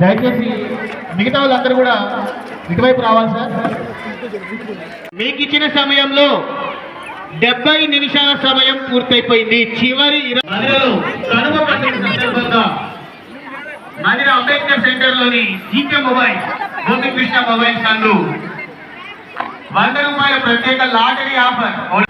దయచేసి మిగతా వాళ్ళందరూ కూడా ఇటువైపు రావాలి సార్. మీకు ఇచ్చిన సమయంలో డెబ్బై నిమిషాల సమయం పూర్తయిపోయింది. చివరి కనుమ సందర్భంగా మదిర అంబేద్కర్ సెంటర్లోని జీకే మొబైల్ గోపికృష్ణ మొబైల్ సందు వంద రూపాయల ప్రత్యేక లాటరీ ఆఫర్.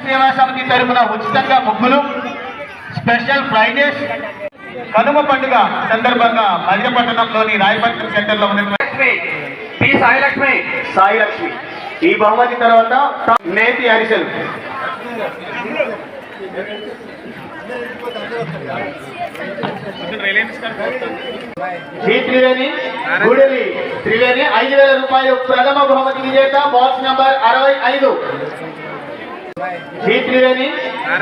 సేవా సమితి తరపున ఉచితంగా ముగ్గులు స్పెషల్ ఫ్రైడేస్ కనుమ పండుగ సందర్భంగా మధ్యపట్టణంలోని రాయపట్నం సెంటర్లో ఉన్నటువంటి పి సాయి లక్ష్మి సాయి లక్ష్మి ఈ బహుమతి తర్వాత నేతి హరిశల్ జీ త్రివేణి గుడెలి త్రివేణి ఐదు వేల రూపాయలు ప్రథమ బహుమతి విజేత బాక్స్ నంబర్ అరవై ఐదు. జీ త్రివేణి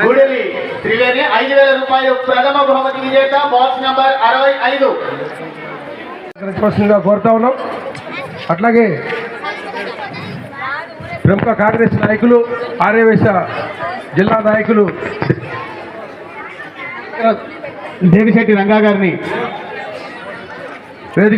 గుడెలి త్రివేణి ఐదు వేల రూపాయలు ప్రథమ బహుమతి విజేత బాక్స్ నంబర్ అరవై ఐదు. కోరుతా ఉన్నాం. అట్లాగే ప్రముఖ కాంగ్రెస్ నాయకులు ఆర్యవేశ జిల్లా నాయకులు దేవిశెట్టి రంగా గారిని వేదిక